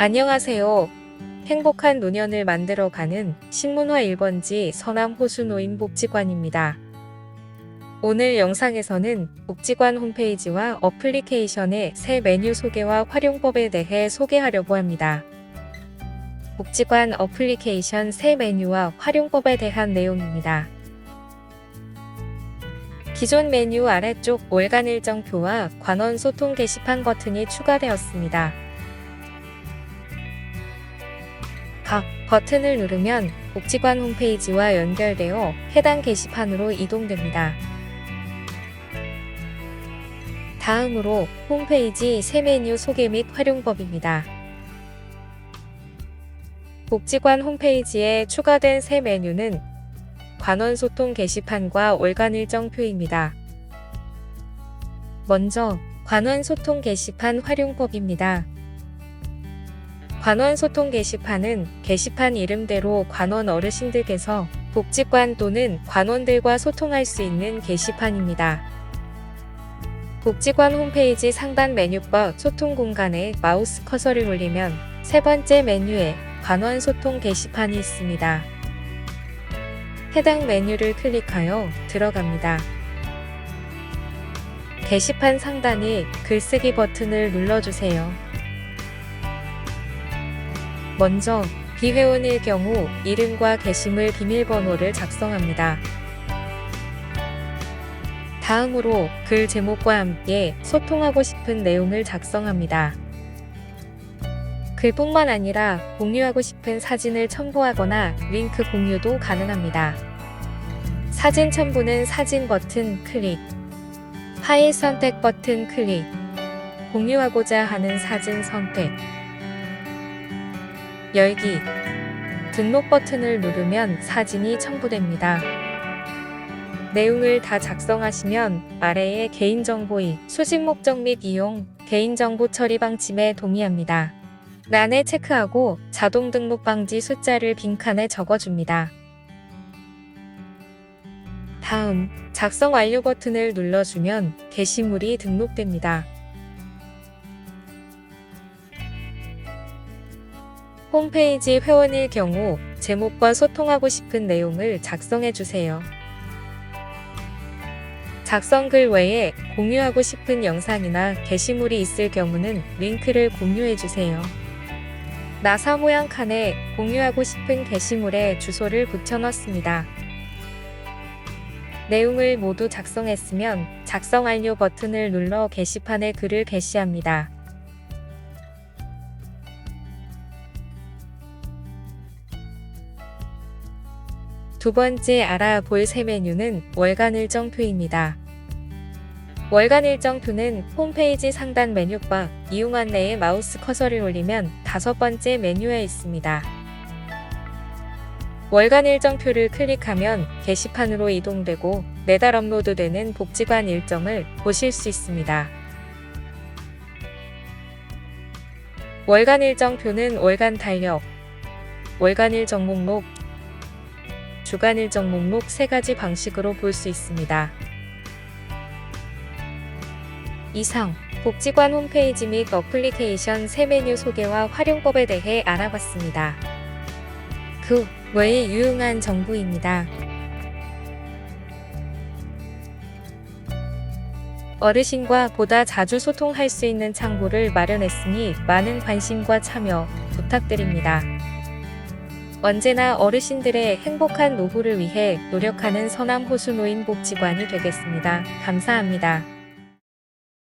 안녕하세요. 행복한 노년을 만들어가는 신문화 1번지 서남 호수 노인 복지관입니다. 오늘 영상에서는 복지관 홈페이지와 어플리케이션의 새 메뉴 소개와 활용법에 대해 소개하려고 합니다. 복지관 어플리케이션 새 메뉴와 활용법에 대한 내용입니다. 기존 메뉴 아래쪽 월간 일정표와 관원 소통 게시판 버튼이 추가되었습니다. 버튼을 누르면 복지관 홈페이지와 연결되어 해당 게시판으로 이동됩니다. 다음으로 홈페이지 새 메뉴 소개 및 활용법입니다. 복지관 홈페이지에 추가된 새 메뉴는 관원 소통 게시판과 월간 일정표입니다. 먼저 관원 소통 게시판 활용법입니다. 관원 소통 게시판은 게시판 이름대로 관원 어르신들께서 복지관 또는 관원들과 소통할 수 있는 게시판입니다. 복지관 홈페이지 상단 메뉴바 소통 공간에 마우스 커서를 올리면 세 번째 메뉴에 관원 소통 게시판이 있습니다. 해당 메뉴를 클릭하여 들어갑니다. 게시판 상단에 글쓰기 버튼을 눌러주세요. 먼저 비회원일 경우 이름과 게시물 비밀번호를 작성합니다. 다음으로 글 제목과 함께 소통하고 싶은 내용을 작성합니다. 글뿐만 아니라 공유하고 싶은 사진을 첨부하거나 링크 공유도 가능합니다. 사진 첨부는 사진 버튼 클릭, 파일 선택 버튼 클릭, 공유하고자 하는 사진 선택, 열기, 등록 버튼을 누르면 사진이 첨부됩니다. 내용을 다 작성하시면 아래의 개인정보인 수집 목적 및 이용, 개인정보 처리 방침에 동의합니다. 란에 체크하고 자동 등록 방지 숫자를 빈칸에 적어줍니다. 다음 작성 완료 버튼을 눌러주면 게시물이 등록됩니다. 홈페이지 회원일 경우 제목과 소통하고 싶은 내용을 작성해 주세요. 작성 글 외에 공유하고 싶은 영상이나 게시물이 있을 경우는 링크를 공유해 주세요. 나사 모양 칸에 공유하고 싶은 게시물에 주소를 붙여 넣습니다. 내용을 모두 작성했으면 작성 완료 버튼을 눌러 게시판에 글을 게시합니다. 두 번째 알아볼 새 메뉴는 월간 일정표입니다. 월간 일정표는 홈페이지 상단 메뉴바 이용 안내에 마우스 커서를 올리면 다섯 번째 메뉴에 있습니다. 월간 일정표를 클릭하면 게시판으로 이동되고 매달 업로드되는 복지관 일정을 보실 수 있습니다. 월간 일정표는 월간 달력, 월간 일정 목록, 주간 일정 목록 세 가지 방식으로 볼 수 있습니다. 이상 복지관 홈페이지 및 어플리케이션 새 메뉴 소개와 활용법에 대해 알아봤습니다. 그 외에 유용한 정보입니다. 어르신과 보다 자주 소통할 수 있는 창구를 마련했으니 많은 관심과 참여 부탁드립니다. 언제나 어르신들의 행복한 노후를 위해 노력하는 서남 호수노인 복지관이 되겠습니다. 감사합니다.